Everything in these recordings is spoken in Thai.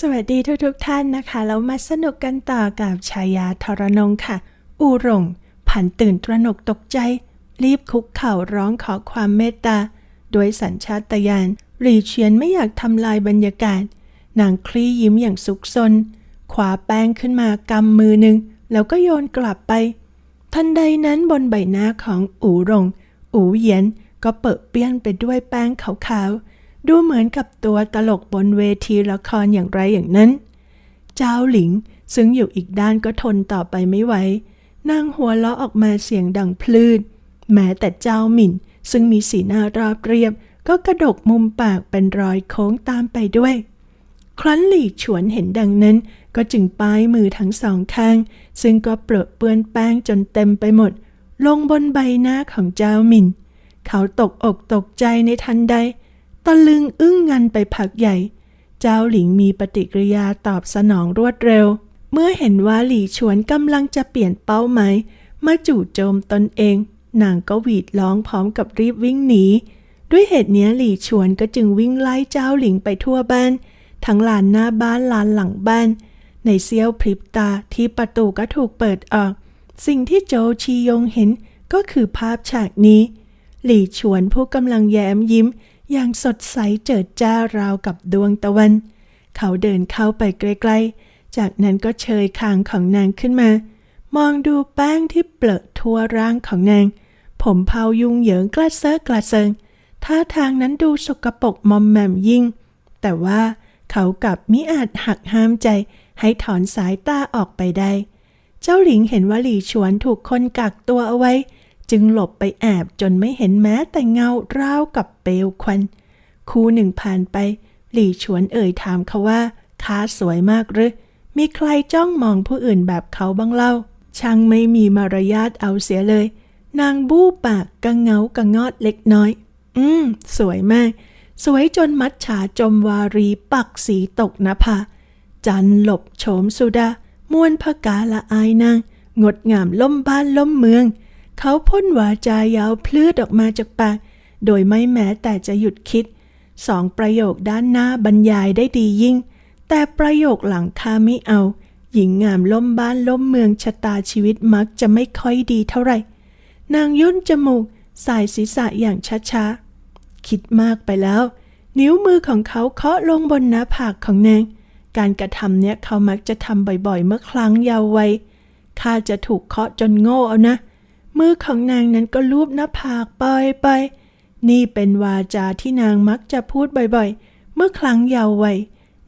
สวัสดีทุกทุกท่านนะคะ แล้วมาสนุกกันต่อกับชายาทรนงค่ะ อูรงผันตื่นตระหนกตกใจ รีบคุกเข่าร้องขอความเมตตาโดยสัญชาตญาณหลีเฉียนไม่อยากทำลายบรรยากาศ นางคลี่ยิ้มอย่างสุขสนขวาแป้งขึ้นมากำมือหนึ่ง แล้วก็โยนกลับไป ทันใดนั้นบนใบหน้าของอูรง อูเหยียนก็เปิดเปี้ยนไปด้วยแป้งขาวๆ ดูเหมือนกับตัวตลกบนเวทีละครอย่างไรอย่างนั้น เจ้าหลิงซึ่งอยู่อีกด้านก็ทนต่อไปไม่ไหวนางหัวเราะออกมาเสียงดังพลืดแม้แต่เจ้าหมิ่น ซึ่งมีสีหน้าราบเรียบ ก็กระดกมุมปากเป็นรอยโค้งตามไปด้วย ครั้นหลี่ฉวนเห็นดังนั้น ก็จึงป้ายมือทั้งสองข้าง ซึ่งก็เปรอะเปื้อนแป้งจนเต็มไปหมด ลงบนใบหน้าของเจ้าหมินเขาตกอกตกใจในทันใด ตะลึงอึ้งงันไปพักใหญ่ เจ้าหลิงมีปฏิกิริยาตอบสนองรวดเร็ว เมื่อเห็นว่าหลี่ฉวนกำลังจะเปลี่ยนเป้าหมายมาจู่โจมตนเอง นางก็หวีดร้องพร้อมกับรีบวิ่งหนี ด้วยเหตุนี้หลี่ฉวนก็จึงวิ่งไล่เจ้าหลิงไปทั่วบ้าน ทั้งลานหน้าบ้านลานหลังบ้าน ในเสี้ยวพริบตาที่ประตูก็ถูกเปิดออก สิ่งที่โจชียงเห็นก็คือภาพฉากนี้ หลี่ฉวนผู้กำลังแย้มยิ้ม อย่างสดใสเจิดจ้าราวกับดวงตะวัน เขาเดินเข้าไปใกล้ๆ จากนั้นก็เชยคางของนางขึ้นมา มองดูแป้งที่เปลอะทั่วร่างของนาง ผมเผายุ่งเหยิงกระเซาะกระเซิงท่าทางนั้นดูสกปรกมอมแมมยิ่ง แต่ว่าเขากลับมิอาจหักห้ามใจให้ถอนสายตาออกไปได้ เจ้าหลิงเห็นว่าหลี่ฉวนถูกคนกักตัวเอาไว้ จึงหลบไปแอบจนไม่เห็นแม้แต่เงาราวกับเปลวควันคู่หนึ่งผ่านไป หลี่ฉวนเอ่ยถามเขาว่าค้าสวยมากหรือ มีใครจ้องมองผู้อื่นแบบเขาบ้างเล่า ช่างไม่มีมารยาทเอาเสียเลย นางบู้ปากกะเงากะงอดเล็กน้อย อืม สวยมาก สวยจนมัดฉาจมวารีปักสีตกนภาจันหลบโฉมสุดามวนพกาละอายนาง งดงามล่มบ้านล่มเมือง เขาพ่นวาจายาวพลืดออกมาจากปาก โดยไม่แม้แต่จะหยุดคิด สองประโยคด้านหน้าบรรยายได้ดียิ่ง แต่ประโยคหลังข้าไม่เอา หญิงงามล่มบ้านล่มเมืองชะตาชีวิตมักจะไม่ค่อยดีเท่าไหร่ นางย่นจมูกสายศีรษะอย่างช้าๆ คิดมากไปแล้ว นิ้วมือของเขาเคาะลงบนหน้าผากของนาง การกระทำเนี้ยเขามักจะทำบ่อยๆ เมื่อครั้งเยาว์วัยข้าจะถูกเคาะจนโง่เอานะ มือของนางนั้นก็ลูบหน้าผากปล่อยไป นี่เป็นวาจาที่นางมักจะพูดบ่อยๆ เมื่อครั้งเยาว์วัย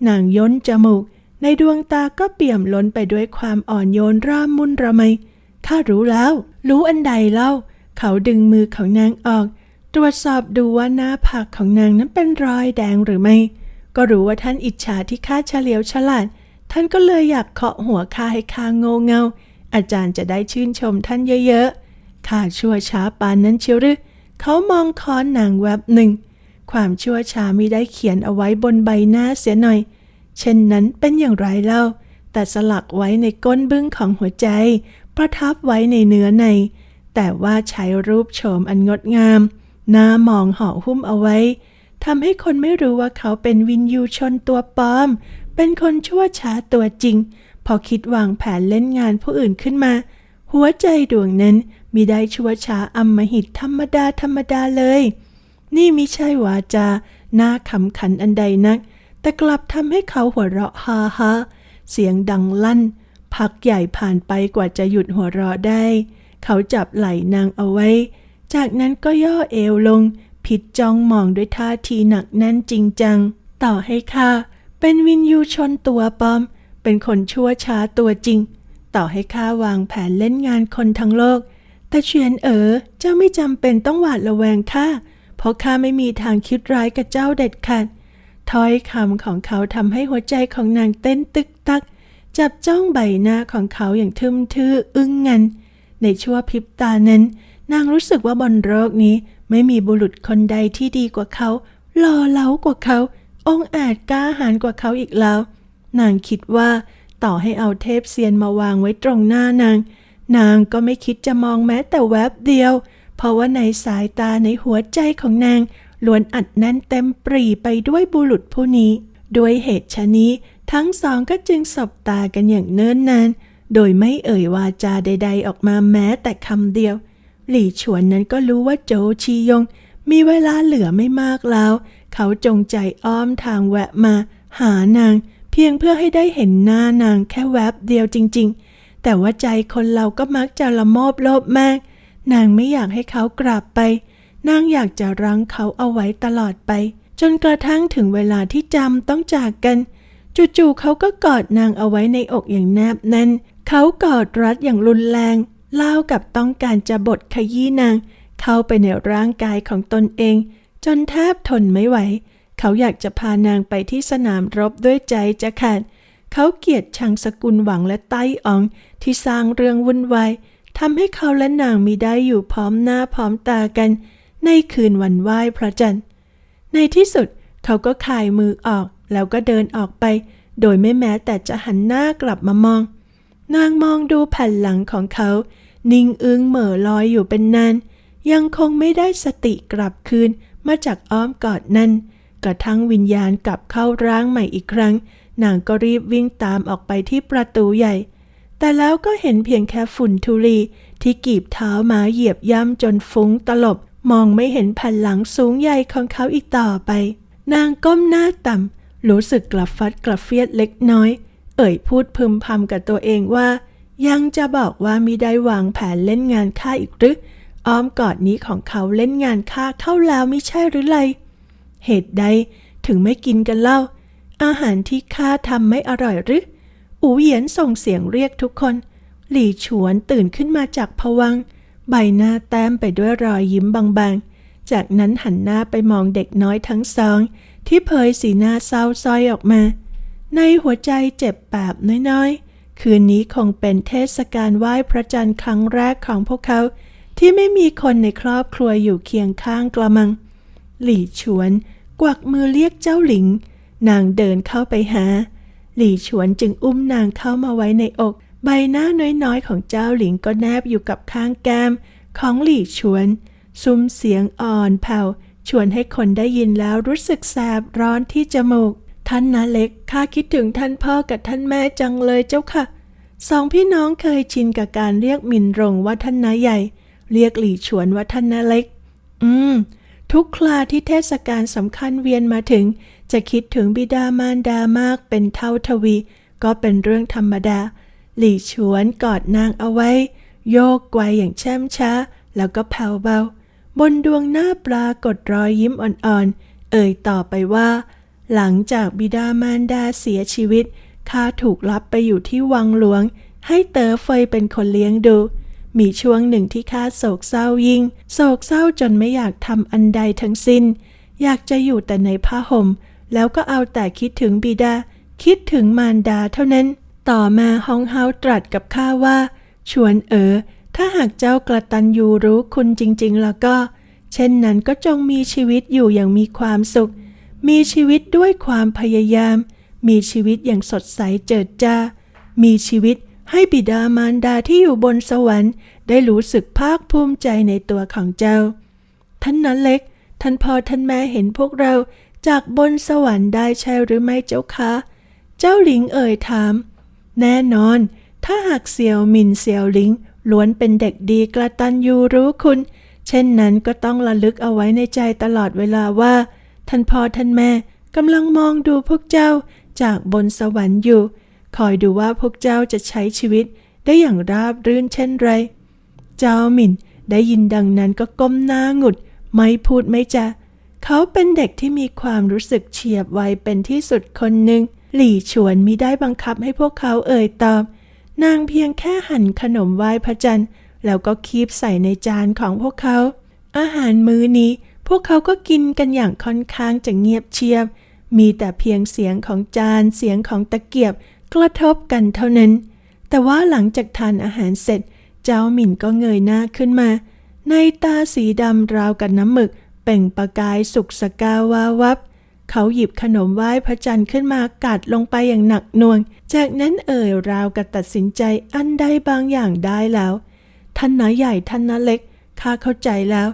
นางย้นจมูก ในดวงตาก็เปี่ยมล้นไปด้วยความอ่อนโยนร่ามุนระไมข้ารู้แล้ว รู้อันใดเล่า เขาดึงมือของนางออก ตรวจสอบดูว่าหน้าผากของนางนั้นเป็นรอยแดงหรือไม่ ก็รู้ว่าท่านอิจฉาที่ข้าเฉลียวฉลาด ท่านก็เลยอยากเคาะหัวข้าให้ข้าโง่เงา อาจารย์จะได้ชื่นชมท่านเยอะๆ ข้าชั่วช้าปานนั้นเชียวหรือเขามองค้อนนางแวบหนึ่ง ความชั่วช้ามิได้เขียนเอาไว้บนใบหน้าเสียหน่อย เช่นนั้นเป็นอย่างไรเล่า แต่สลักไว้ในก้นบึ้งของหัวใจ ประทับไว้ในเนื้อใน แต่ว่าใช้รูปโฉมอันงดงาม หน้ามองห่อหุ้มเอาไว้ทำให้คนไม่รู้ว่าเขาเป็นวินยูชนตัวปลอม เป็นคนชั่วช้าตัวจริง พอคิดวางแผนเล่นงานผู้อื่นขึ้นมา หัวใจดวงนั้น มิได้ชั่วช้าอำมหิตธรรมดาธรรมดาเลย นี่มิใช่วาจาหน้าขำขันอันใดนัก แต่กลับทำให้เขาหัวเราะฮาฮาเสียงดังลั่น พักใหญ่ผ่านไปกว่าจะหยุดหัวเราะได้ เขาจับไหล่นางเอาไว้ จากนั้นก็ย่อเอวลง ผิดจ้องมองด้วยท่าทีหนักแน่นจริงจัง ต่อให้ข้าเป็นวินยูชนตัวปลอม เป็นคนชั่วช้าตัวจริง ต่อให้ข้าวางแผนเล่นงานคนทั้งโลก แต่เฉียนเอ๋อเจ้าไม่จำเป็นต้องหวาดระแวงข้าเพราะข้าไม่มีทางคิดร้ายกับเจ้าเด็ดขาดถ้อยคำของเขาทำให้หัวใจของนางเต้นตึกตัก จับจ้องใบหน้าของเขาอย่างทึมทื่ออึ้งงัน ในชั่วพริบตานั้น นางรู้สึกว่าบนโลกนี้ไม่มีบุรุษคนใดที่ดีกว่าเขาหล่อเหลากว่าเขา องอาจกล้าหาญกว่าเขาอีกแล้ว นางคิดว่าต่อให้เอาเทพเซียนมาวางไว้ตรงหน้านาง นางก็ไม่คิดจะมองแม้แต่แวบเดียว เพราะว่าในสายตาในหัวใจของนางล้วนอัดแน่นเต็มปรีไปด้วยบุรุษผู้นี้ ด้วยเหตุชะนี้ ทั้งสองก็จึงสบตากันอย่างเนิ่นนาน โดยไม่เอ่ยวาจาใด ๆ ออกมาแม้แต่คำเดียว หลี่ฉวนนั้นก็รู้ว่าโจชียง มีเวลาเหลือไม่มากแล้ว เขาจงใจอ้อมทางแวะมา หานาง เพียงเพื่อให้ได้เห็นหน้านางแค่แวบเดียวจริง ๆ แต่ว่าใจคนเราก็มักจะละโมบโลภมาก นางไม่อยากให้เขากลับไป นางอยากจะรั้งเขาเอาไว้ตลอดไป จนกระทั่งถึงเวลาที่จำต้องจากกัน จู่ๆเขาก็กอดนางเอาไว้ในอกอย่างแนบแน่น เขากอดรัดอย่างรุนแรงเล่ากับต้องการจะบดขยี้นาง เข้าไปในร่างกายของตนเอง จนแทบทนไม่ไหว เขาอยากจะพานางไปที่สนามรบด้วยใจจะขาด เขาเกลียดชังสกุลหวังและไต้อองที่สร้างเรื่องวุ่นวายทำให้เขาและนางมีได้อยู่พร้อมหน้าพร้อมตากัน ในคืนวันไหว้พระจันทร์ ในที่สุดเขาก็คายมือออกแล้วก็เดินออกไป โดยไม่แม้แต่จะหันหน้ากลับมามอง นางมองดูแผ่นหลังของเขา นิ่งอึ้งเหม่อลอยอยู่เป็นนาน ยังคงไม่ได้สติกลับคืนมาจากอ้อมกอดนั้นกระทั่งวิญญาณกลับเข้าร่างใหม่อีกครั้ง นางก็รีบวิ่งตามออกไปที่ประตูใหญ่ แต่แล้วก็เห็นเพียงแค่ฝุ่นทุลีที่กีบเท้ามาเหยียบย่ำจนฟุ้งตลบ มองไม่เห็นแผ่นหลังสูงใหญ่ของเขาอีกต่อไป นางก้มหน้าต่ำรู้สึกกลับฟัดกลับเฟียดเล็กน้อย เอ่ยพูดพึมพำกับตัวเองว่า ยังจะบอกว่ามีได้วางแผนเล่นงานฆ่าอีกหรืออ้อมกอดนี้ของเขาเล่นงานฆ่าเข้าแล้วไม่ใช่หรือไร เหตุใดถึงไม่กินกันเล่า อาหารที่ข้าทำไม่อร่อยหรือ อูเหยียนส่งเสียงเรียกทุกคน หลี่ฉวนตื่นขึ้นมาจากผวัง ใบหน้าแต้มไปด้วยรอยยิ้มบางๆ จากนั้นหันหน้าไปมองเด็กน้อยทั้งสอง ที่เผยสีหน้าเศร้าซ้อยออกมา ในหัวใจเจ็บแปบน้อยๆ คืนนี้คงเป็นเทศกาลไหว้พระจันทร์ครั้งแรกของพวกเขา ที่ไม่มีคนในครอบครัวอยู่เคียงข้างกระมัง หลี่ฉวน กวักมือเรียกเจ้าหลิง นางเดินเข้าไปหา หลี่ฉวนจึงอุ้มนางเข้ามาไว้ในอก ใบหน้าน้อยๆของเจ้าหลิงก็แนบอยู่กับข้างแก้ม ของหลี่ฉวน ซุ้มเสียงอ่อนแผ่วชวนให้คนได้ยินแล้วรู้สึกแสบร้อนที่จมูก ท่านนาเล็กข้าคิดถึงท่านพ่อกับท่านแม่จังเลยเจ้าค่ะ สองพี่น้องเคยชินกับการเรียกมินรงว่าท่านนาใหญ่ เรียกหลี่ฉวนว่าท่านนาเล็ก อืม ทุกคราที่เทศกาลสำคัญเวียนมาถึง จะคิดถึงบิดามารดามากเป็นเท่าทวี ก็เป็นเรื่องธรรมดา หลี่ฉวนกอดนางเอาไว้ โยกไกวอย่างแช่มช้า แล้วก็แผ่วเบา บนดวงหน้าปรากฏรอยยิ้มอ่อนๆ เอ่ยต่อไปว่า หลังจากบิดามารดาเสียชีวิตข้าถูกรับไปอยู่ที่วังหลวง ให้เต๋อเฟยเป็นคนเลี้ยงดู มีช่วงหนึ่งที่ข้าโศกเศร้ายิ่ง โศกเศร้าจนไม่อยากทำอันใดทั้งสิ้น อยากจะอยู่แต่ในผ้าห่ม แล้วก็เอาแต่คิดถึงบิดา คิดถึงมารดาเท่านั้น ต่อมาฮองเฮาตรัสกับข้าว่า ชวนเอ๋อถ้าหากเจ้ากระตันยูรู้คุณจริง ๆ แล้วก็ เช่นนั้นก็จงมีชีวิตอยู่อย่างมีความสุข มีชีวิตด้วยความพยายาม มีชีวิตอย่างสดใสเจิดจ้า มีชีวิตให้บิดามารดาที่อยู่บนสวรรค์ ได้รู้สึกภาคภูมิใจในตัวของเจ้า ท่านนั้นเล็ก ท่านพ่อท่านแม่เห็นพวกเรา จากบนสวรรค์ได้ใช่หรือไม่เจ้าคะ เจ้าหลิงเอ่ยถาม แน่นอน ถ้าหากเสี่ยวหมินเสี่ยวหลิงล้วนเป็นเด็กดีกระตันยูรู้คุณ เช่นนั้นก็ต้องระลึกเอาไว้ในใจตลอดเวลาว่า ท่านพ่อท่านแม่กำลังมองดูพวกเจ้าจากบนสวรรค์อยู่ คอยดูว่าพวกเจ้าจะใช้ชีวิตได้อย่างราบรื่นเช่นไร เจ้าหมินได้ยินดังนั้นก็ก้มหน้าหงุด ไม่พูดไม่จา เขาเป็นเด็กที่มีความรู้สึกเฉียบไวเป็นที่สุดคนหนึ่ง หลี่ฉวนมิได้บังคับให้พวกเขาเอ่ยตอบ นางเพียงแค่หั่นขนมไหว้พระจันทร์ แล้วก็คีบใส่ในจานของพวกเขา อาหารมื้อนี้ พวกเขาก็กินกันอย่างค่อนข้างจะเงียบเชียบ มีแต่เพียงเสียงของจานเสียงของตะเกียบกระทบกันเท่านั้น แต่ว่าหลังจากทานอาหารเสร็จ เจ้าหมิ่นก็เงยหน้าขึ้นมา ในตาสีดำราวกับน้ำหมึก ป่งประกายสุกสกาวาวับ เขาหยิบขนมไหว้พระจันทร์ขึ้นมากัดลงไปอย่างหนักหน่วง จากนั้นเอ่ยราวกับตัดสินใจอันใดบางอย่างได้แล้ว ท่านน้าใหญ่ท่านน้าเล็กข้าเข้าใจแล้ว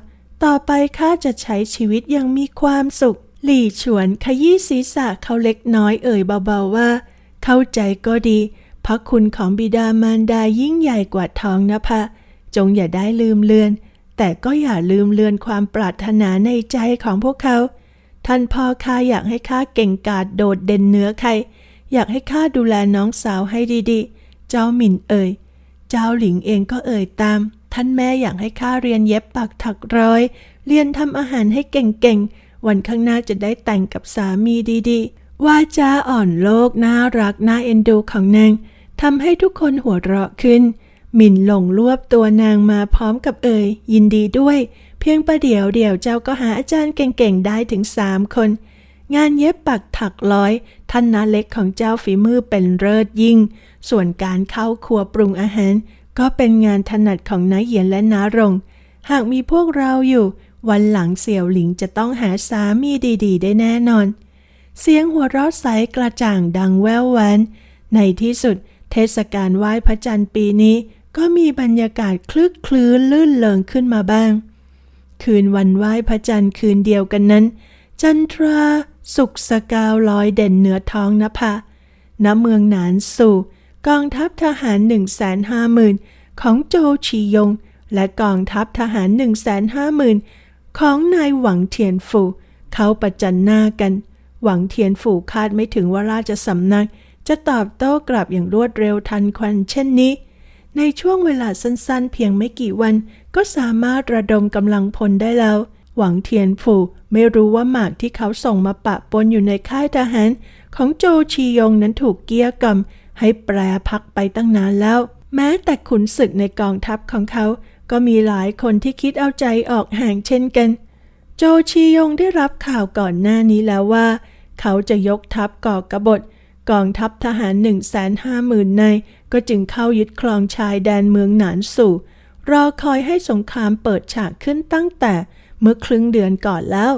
ต่อไปข้าจะใช้ชีวิตอย่างมีความสุข หลี่ฉวนขยี้ศีรษะเขาเล็กน้อยเอ่ยเบาๆว่า เข้าใจก็ดี พระคุณของบิดามารดายิ่งใหญ่กว่าทองนะพะ จงอย่าได้ลืมเลือน แต่ก็อย่าลืมเลือนความปรารถนาในใจของพวกเขา ท่านพ่อข้าอยากให้ข้าเก่งกาจโดดเด่นเหนือใคร อยากให้ข้าดูแลน้องสาวให้ดีๆ เจ้าหมิ่นเอ่ย เจ้าหลิงเองก็เอ่ยตาม ท่านแม่อยากให้ข้าเรียนเย็บปักถักร้อย เรียนทำอาหารให้เก่งๆ วันข้างหน้าจะได้แต่งกับสามีดีๆ ว่าจาอ่อนโลกน่ารักน่าเอ็นดูของนางทำให้ทุกคนหัวเราะขึ้น มิ่นหลงรวบตัวนางมาพร้อมกับเอ่ยยินดีด้วย เพียงประเดี๋ยวเดี๋ยวเจ้าก็หาอาจารย์เก่งๆได้ถึงสามคน งานเย็บปักถักร้อย ท่านนาเล็กของเจ้าฝีมือเป็นเลิศยิ่ง ส่วนการเข้าครัวปรุงอาหาร ก็เป็นงานถนัดของน้าเหยียนและน้ารงหากมีพวกเราอยู่ วันหลังเสี่ยวหลิงจะต้องหาสามีดี ๆ ได้แน่นอน เสียงหัวเราะใสกระจ่างดังแว่วแหวนในที่สุด เทศกาลไหว้พระจันทร์ปีนี้ ก็มีบรรยากาศคลึกคลื้นลื่นเลงขึ้นมาบ้าง คืนวันไหว้พระจันทร์คืนเดียวกันนั้น จันทราสุกสกาวลอยเด่นเหนือท้องนภาณเมืองหนานสู่ กองทัพทหารหนึ่งแสนห้าหมื่นของโจชียง และกองทัพทหารหนึ่งแสนห้าหมื่นของนายหวังเทียนฝูเขาประจันหน้ากัน หวังเทียนฝูคาดไม่ถึงว่าราชสำนัก จะตอบโต้กลับอย่างรวดเร็วทันควันเช่นนี้ ในช่วงเวลาสั้นๆ เพียงไม่กี่วัน ก็สามารถระดมกำลังพลได้แล้ว หวังเทียนฝูไม่รู้ว่าหมากที่เขาส่งมาปะปนอยู่ในค่ายทหาร ของโจชียงนั้นถูกเกี้ยกล่อมให้แปรพักไปตั้งนานแล้ว แม้แต่ขุนศึกในกองทัพของเขา ก็มีหลายคนที่คิดเอาใจออกห่างเช่นกัน โจชียงได้รับข่าวก่อนหน้านี้แล้วว่า เขาจะยกทัพก่อกบฏ กองทัพทหาร 1 5 0 0 0 0นายก็จึงเข้ายึดครองชายแดนเมืองหนานสู่ รอคอยให้สงครามเปิดฉากขึ้นตั้งแต่เมื่อครึ่งเดือนก่อนแล้ว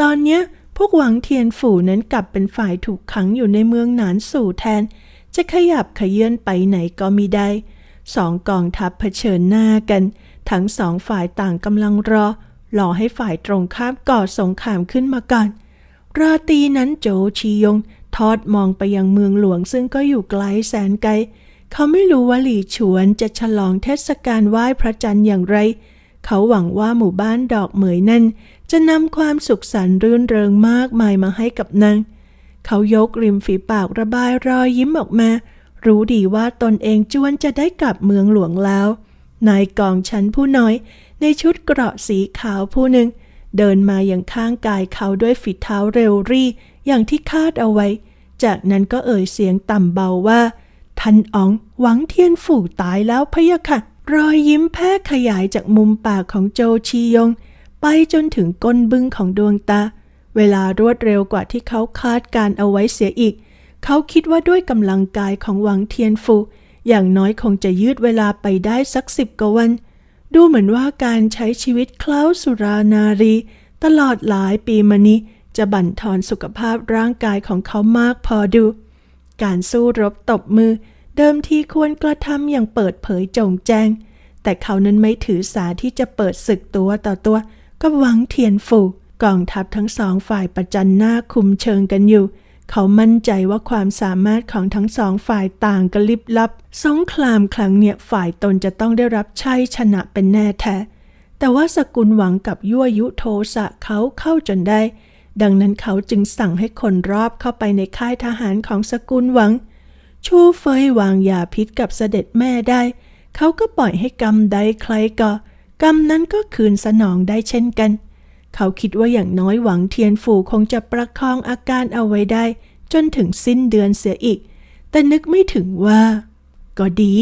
ตอนเนี้ยพวกหวังเทียนฝูนั้นกลับเป็นฝ่ายถูกขังอยู่ในเมืองหนานสู่แทน จะขยับขยื่นไปไหนก็มิได้สองกองทัพเผชิญหน้ากัน ทั้งสองฝ่ายต่างกำลังรอรอให้ฝ่ายตรงข้ามก่อสงครามขึ้นมาก่อนราตีนั้นโจชียง ทอดมองไปยังเมืองหลวงซึ่งก็อยู่ไกลแสนไกล เขาไม่รู้ว่าหลี่ฉวนจะฉลองเทศกาลไหว้พระจันทร์อย่างไร เขาหวังว่าหมู่บ้านดอกเหมยนั่นจะนำความสุขสันต์รื่นเริงมากมายมาให้กับนาง เขายกริมฝีปากระบายรอยยิ้มออกมา รู้ดีว่าตนเองจวนจะได้กลับเมืองหลวงแล้ว นายกองชั้นผู้น้อย ในชุดเกราะสีขาวผู้หนึ่งเดินมาอย่างข้างกายเขาด้วยฝีเท้าเร็วรี่ อย่างที่คาดเอาไว้ จากนั้นก็เอ่ยเสียงต่ำเบาว่าท่านอ๋องหวังเทียนฝู่ตายแล้วพะยะค่ะ รอยยิ้มแพร่ขยายจากมุมปากของโจชียง ไปจนถึงก้นบึ้งของดวงตา เวลารวดเร็วกว่าที่เขาคาดการเอาไว้เสียอีก เขาคิดว่าด้วยกำลังกายของหวังเทียนฟู อย่างน้อยคงจะยืดเวลาไปได้สักสิบกว่าวัน ดูเหมือนว่าการใช้ชีวิตเคล้าสุรานารี ตลอดหลายปีมานี้ จะบั่นทอนสุขภาพร่างกายของเขามากพอดู การสู้รบตบมือ เดิมทีควรกระทำอย่างเปิดเผยโจงแจ้ง แต่เขานั้นไม่ถือสาที่จะเปิดศึกตัวต่อตัวกับหวังเทียนฟูกองทัพทั้งสองฝ่ายประจันหน้าคุมเชิงกันอยู่ เขามั่นใจว่าความสามารถของทั้งสองฝ่ายต่างกันลิบลับ สงครามครั้งเนี่ยฝ่ายตนจะต้องได้รับชัยชนะเป็นแน่แท้แต่ว่าสกุลหวังกับยั่วยุโทสะเขาเข้าจนได้ ดังนั้นเขาจึงสั่งให้คนรอบเข้าไปในค่ายทหารของสกุลหวัง ชูเฟยวางยาพิษกับเสด็จแม่ได้ เขาก็ปล่อยให้กรรมใดใครก็กรรมนั้นก็คืนสนองได้เช่นกัน เขาคิดว่าอย่างน้อยหวังเทียนฝูคงจะประคองอาการเอาไว้ได้ จนถึงสิ้นเดือนเสียอีก แต่นึกไม่ถึงว่า ก็ดี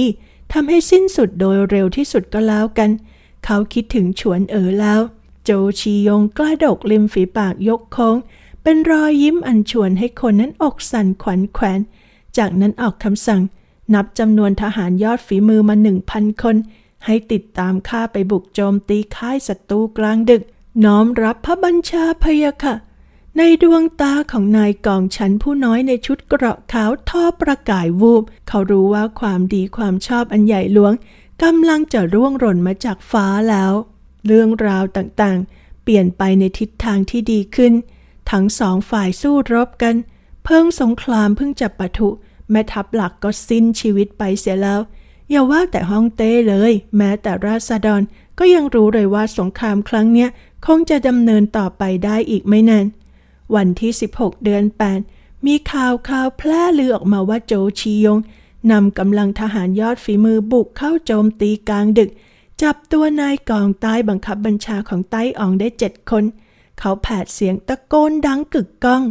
ทำให้สิ้นสุดโดยเร็วที่สุดก็แล้วกัน เขาคิดถึงฉวนเอ๋อแล้ว โจชียงกล้าดกริมฝีปากยกโค้ง เป็นรอยยิ้มอันชวนให้คนนั้นอกสั่นขวัญแขวน จากนั้นออกคำสั่ง นับจำนวนทหารยอดฝีมือมาหนึ่งพันคน ให้ติดตามข้าไปบุกโจมตีค่ายศัตรูกลางดึก น้อมรับพระบัญชาพยะค่ะ ในดวงตาของนายกองชั้นผู้น้อยในชุดเกราะขาวท่อประกายวูบ เขารู้ว่าความดีความชอบอันใหญ่หลวงกำลังจะร่วงหล่นมาจากฟ้าแล้ว เรื่องราวต่างๆ เปลี่ยนไปในทิศทางที่ดีขึ้น ทั้งสองฝ่ายสู้รบกัน เพิ่งสงครามเพิ่งจะปะทุ แม่ทัพหลักก็สิ้นชีวิตไปเสียแล้ว อย่าว่าแต่ฮ่องเต้เลย แม้แต่ราษฎรก็ยังรู้เลยว่าสงครามครั้งเนี้ยคงจะดำเนินต่อไปได้อีกไม่นาน วันที่ 16 เดือน 8 มีข่าวข่าวแพร่ลือออกมาว่าโจชียงนำกำลังทหารยอดฝีมือบุกเข้าโจมตีกลางดึก จับตัวนายกองใต้บังคับบัญชาของไต้อองได้เจ็ดคน เขาแผดเสียงตะโกนดังกึกก้อง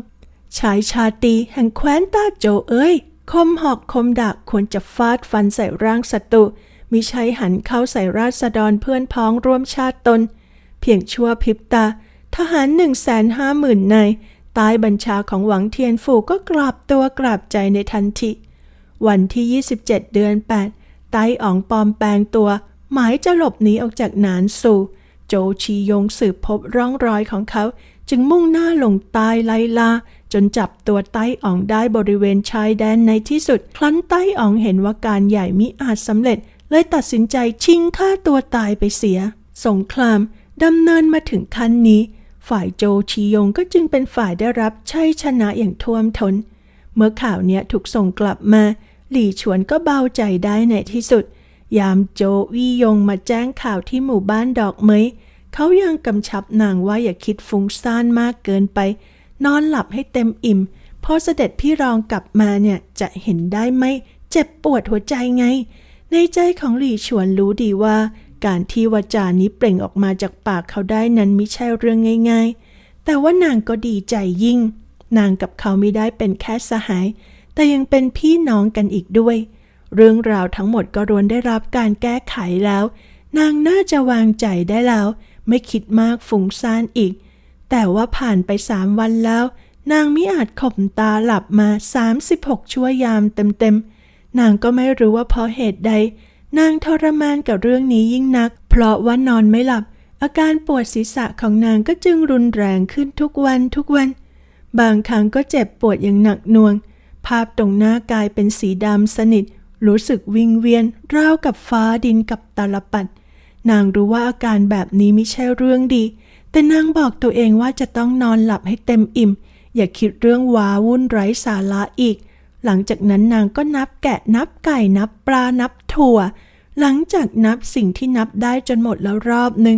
ชายชาตีแห่งแคว้นต้าโจเอ้ย คมหอกคมดาบควรจะฟาดฟันใส่ร่างศัตรูมิใช่หันเข้าใส่ราษฎรเพื่อนพ้องร่วมชาติตน เพียงชั่วพริบตา ทหารหนึ่งแสนห้าหมื่นนายใต้บัญชาของหวังเทียนฝูก็กราบตัวกราบใจในทันทีวันที่ 27 เดือน 8 ไต้อ๋องปลอมแปลงตัว หมายจะหลบหนีออกจากหนานสู่โจชียงสืบพบร่องรอยของเขา จึงมุ่งหน้าลงใต้ไลลา จนจับตัวไต้อ๋องได้บริเวณชายแดนในที่สุดครั้นไต้อ๋องเห็นว่าการใหญ่มิอาจสำเร็จ เลยตัดสินใจชิงฆ่าตัวตายไปเสีย สงครามดำเนินมาถึงขั้นนี้ ฝ่ายโจชียงก็จึงเป็นฝ่ายได้รับชัยชนะอย่างท่วมทนเมื่อข่าวเนี้ยถูกส่งกลับมา หลี่ฉวนก็เบาใจได้ในที่สุด ยามโจวี่ยงมาแจ้งข่าวที่หมู่บ้านดอกเมยเขายังกำชับนางว่าอย่าคิดฟุ้งซ่านมากเกินไป นอนหลับให้เต็มอิ่มพอเสด็จพี่รองกลับมาเนี่ยจะเห็นได้ไหมเจ็บปวดหัวใจไง ในใจของหลี่ฉวนรู้ดีว่า การที่วาจานี้เปล่งออกมาจากปากเขาได้นั้นไม่ใช่เรื่องง่าย ๆ แต่ว่านางก็ดีใจยิ่ง นางกับเขาไม่ได้เป็นแค่สหาย แต่ยังเป็นพี่น้องกันอีกด้วย เรื่องราวทั้งหมดก็รวนได้รับการแก้ไขแล้ว นางน่าจะวางใจได้แล้ว ไม่คิดมากฟุ้งซ่านอีก แต่ว่าผ่านไปสามวันแล้ว นางมิอาจข่มตาหลับมา 36 ชั่วยามเต็มๆ นางก็ไม่รู้ว่าเพราะเหตุใด นางทรมานกับเรื่องนี้ยิ่งนัก เพราะว่านอนไม่หลับ อาการปวดศีรษะของนางก็จึงรุนแรงขึ้นทุกวันทุกวัน บางครั้งก็เจ็บปวดอย่างหนักหน่วง ภาพตรงหน้ากายเป็นสีดำสนิท รู้สึกวิงเวียนราวกับฟ้าดินกับตาลปัด นางรู้ว่าอาการแบบนี้ไม่ใช่เรื่องดี แต่นางบอกตัวเองว่าจะต้องนอนหลับให้เต็มอิ่ม อย่าคิดเรื่องว้าวุ่นไร้สาระอีก หลังจากนั้นนางก็นับแกะนับไก่นับปลานับถั่ว หลังจากนับสิ่งที่นับได้จนหมดแล้วรอบหนึ่ง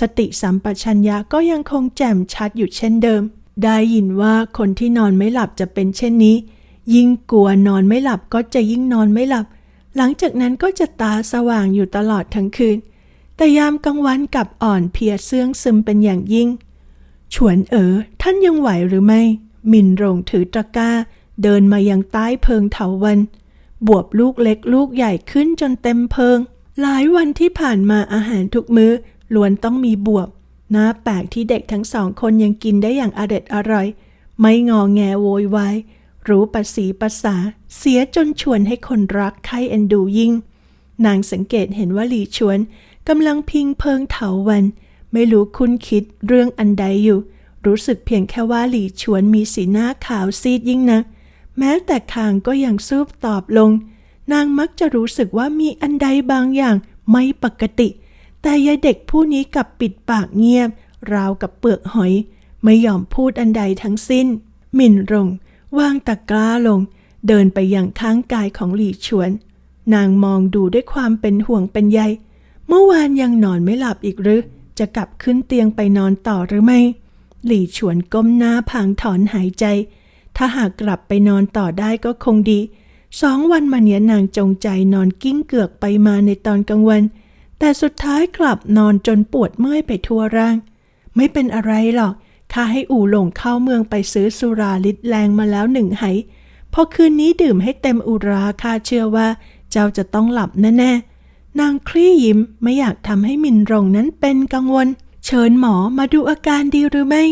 สติสัมปชัญญะก็ยังคงแจ่มชัดอยู่เช่นเดิม ได้ยินว่าคนที่นอนไม่หลับจะเป็นเช่นนี้ ยิ่งกลัวนอนไม่หลับก็จะยิ่งนอนไม่หลับ หลังจากนั้นก็จะตาสว่างอยู่ตลอดทั้งคืน แต่ยามกลางวันกลับอ่อนเพลียเสื่องซึมเป็นอย่างยิ่ง ฉวนเอ๋อท่านยังไหวหรือไม่ มินรงถือตะกร้า เดินมายังใต้เพิงเถาวัน บวบลูกเล็กลูกใหญ่ขึ้นจนเต็มเพิง หลายวันที่ผ่านมาอาหารทุกมื้อล้วนต้องมีบวบน่าแปลกที่เด็กทั้งสองคนยังกินได้อย่างอเด็ดอร่อย ไม่งอแงโวยวาย รู้ภาษีภาษาเสียจนชวนให้คนรักใคร่เอ็นดูยิ่ง นางสังเกตเห็นว่าหลีชวนกำลังพิงเพิงเถาวัน ไม่รู้คุ้นคิดเรื่องอันใดอยู่ รู้สึกเพียงแค่ว่าหลีชวนมีสีหน้าขาวซีดยิ่งนัก แม้แต่คางก็ยังซูบตอบลง นางมักจะรู้สึกว่ามีอันใดบางอย่างไม่ปกติ แต่ยายเด็กผู้นี้กลับปิดปากเงียบ ราวกับเปลือกหอย ไม่ยอมพูดอันใดทั้งสิ้นหมิ่นรง วางตะกร้าลง เดินไปยังข้างกายของหลี่ชวน นางมองดูด้วยความเป็นห่วงเป็นใย เมื่อวานยังนอนไม่หลับอีกหรือ จะกลับขึ้นเตียงไปนอนต่อหรือไม่ หลี่ฉวนก้มหน้าพางถอนหายใจ ถ้าหากกลับไปนอนต่อได้ก็คงดี สองวันมาเนี้ยนางจงใจนอนกิ้งเกือกไปมาในตอนกลางวัน แต่สุดท้ายกลับนอนจนปวดเมื่อยไปทั่วร่าง ไม่เป็นอะไรหรอก ข้าให้อู่หลงเข้าเมืองไปซื้อสุราลิตแรงมาแล้วหนึ่งไหพอคืนนี้ดื่มให้เต็มอุราข้าเชื่อว่า เจ้าจะต้องหลับแน่ๆ นางคลี่ยิ้มไม่อยากทำให้มินรงนั้นเป็นกังวล เชิญหมอมาดูอาการดีหรือไม่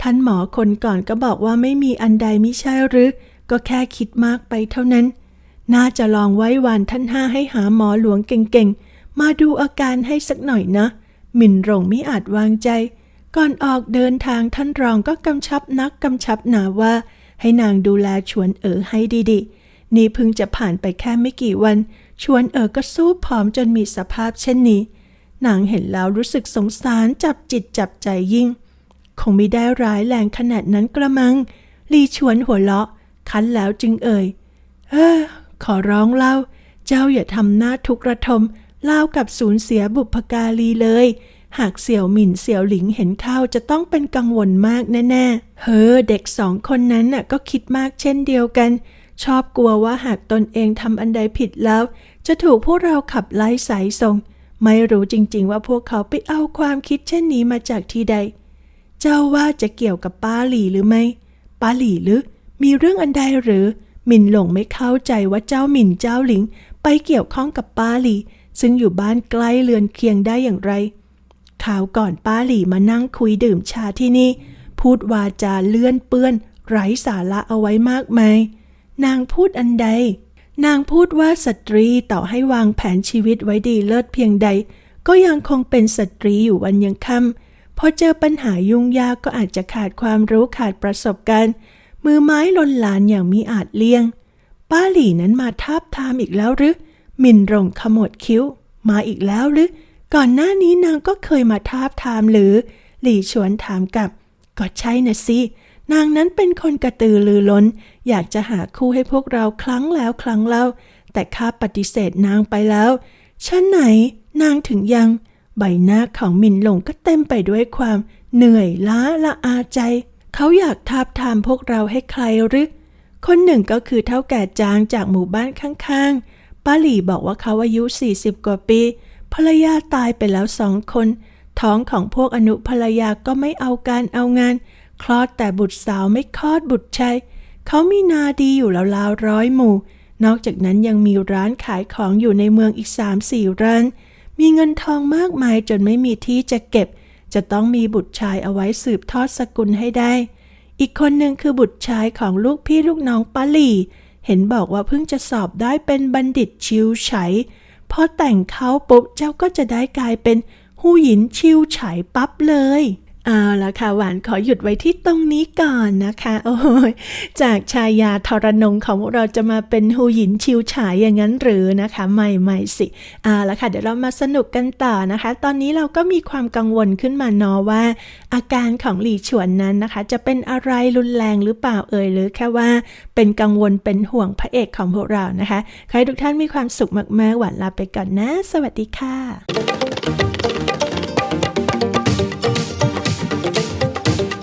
ท่านหมอคนก่อนก็บอกว่าไม่มีอันใดมิใช่หรือ ก็แค่คิดมากไปเท่านั้น น่าจะลองไว้วานท่านห้าให้หาหมอหลวงเก่งๆ มาดูอาการให้สักหน่อยนะ มินรงไม่อาจวางใจ ก่อนออกเดินทางท่านรองก็กำชับนักกำชับหนาว่า ให้นางดูแลชวนเอ๋อให้ดีๆ นี่เพิ่งจะผ่านไปแค่ไม่กี่วัน ชวนเอ๋อก็สู้ผอมจนมีสภาพเช่นนี้ นางเห็นแล้วรู้สึกสงสารจับจิตจับใจยิ่ง คงไม่ได้ร้ายแรงขนาดนั้นกระมัง ลีชวนหัวเราะ คันแล้วจึงเอ่ยเฮ้อขอร้องเล่า เจ้าอย่าทำหน้าทุกระทมเล่ากับสูญเสียบุพการีเลย หากเสี่ยวหมิ่นเสี่ยวหลิงเห็นเข้าจะต้องเป็นกังวลมากแน่ๆ เฮ้อเด็กสองคนนั้นน่ะก็คิดมากเช่นเดียวกัน ชอบกลัวว่าหากตนเองทำอันใดผิดแล้ว จะถูกพวกเราขับไล่สายส่ง ไม่รู้จริงๆว่าพวกเขาไปเอาความคิดเช่นนี้มาจากที่ใด เจ้าว่าจะเกี่ยวกับป้าหลี่หรือไม่ ป้าหลี่หรือ มีเรื่องอันใดหรือ หมินหลงไม่เข้าใจว่าเจ้าหมินเจ้าหลิง ไปเกี่ยวข้องกับป้าหลี่ซึ่งอยู่บ้านใกล้เรือนเคียงได้อย่างไร ข่าวก่อนป้าหลี่มานั่งคุยดื่มชาที่นี่ พูดวาจาเลื่อนเปื้อน ไร้สาระเอาไว้มากมาย นางพูดอันใด นางพูดว่าสตรีต่อให้วางแผนชีวิตไว้ดีเลิศเพียงใด ก็ยังคงเป็นสตรีอยู่วันยังค่ำพอเจอปัญหายุ่งยากก็อาจจะขาดความรู้ขาดประสบการณ์ มือไม้ลนลานอย่างมีอาจเลี่ยง ป้าหลี่นั้นมาทาบทามอีกแล้วหรือมินรงขมวดคิ้ว มาอีกแล้วหรือ ก่อนหน้านี้นางก็เคยมาทาบทามหรือ หลี่ชวนถามกลับ ก็ใช่นะสินางนั้นเป็นคนกระตือรือร้น อยากจะหาคู่ให้พวกเราครั้งแล้วครั้งเล่า แต่ข้าปฏิเสธนางไปแล้วชั้นไหน นางถึงยัง ใบหน้าของมินหลงก็เต็มไปด้วยความ เหนื่อยล้าละอาใจ เขาอยากทาบทามพวกเราให้ใครหรือคนหนึ่งก็คือเท่าแก่จางจากหมู่บ้านข้างๆ ป้าหลี่บอกว่าเขาอายุ 40 กว่าปี ภรรยาตายไปแล้วสองคน ท้องของพวกอนุภรรยาก็ไม่เอาการเอางาน คลอดแต่บุตรสาวไม่คลอดบุตรชายเขามีนาดีอยู่แล้วราวๆร้อยหมู่ นอกจากนั้นยังมีร้านขายของอยู่ในเมืองอีกสามสี่ร้าน มีเงินทองมากมายจนไม่มีที่จะเก็บ จะต้องมีบุตรชายเอาไว้สืบทอดสกุลให้ได้ อีกคนหนึ่งคือบุตรชายของลูกพี่ลูกน้องป้าหลี่เห็นบอกว่าเพิ่งจะสอบได้เป็นบัณฑิตชิวไฉ พอแต่งเขาปุ๊บเจ้าก็จะได้กลายเป็นหูหยินชิวฉายปั๊บเลย เอาละค่ะหวานขอหยุดไว้ที่ตรงนี้ก่อนนะคะ โอ้ยจากชายาทรนงของพวกเราจะมาเป็นหูหยินชิวฉายอย่างนั้นหรือนะคะไม่ไม่สิเอาละค่ะเดี๋ยวเรามาสนุกกันต่อนะคะ ตอนนี้เราก็มีความกังวลขึ้นมาเนอะว่า อาการของหลี่ฉวนนั้นนะคะ จะเป็นอะไรรุนแรงหรือเปล่าเอ่ยหรือแค่ว่า เป็นกังวลเป็นห่วงพระเอกของพวกเรานะคะใครทุกท่านมีความสุขมากๆหวานลาไปก่อนนะ สวัสดีค่ะ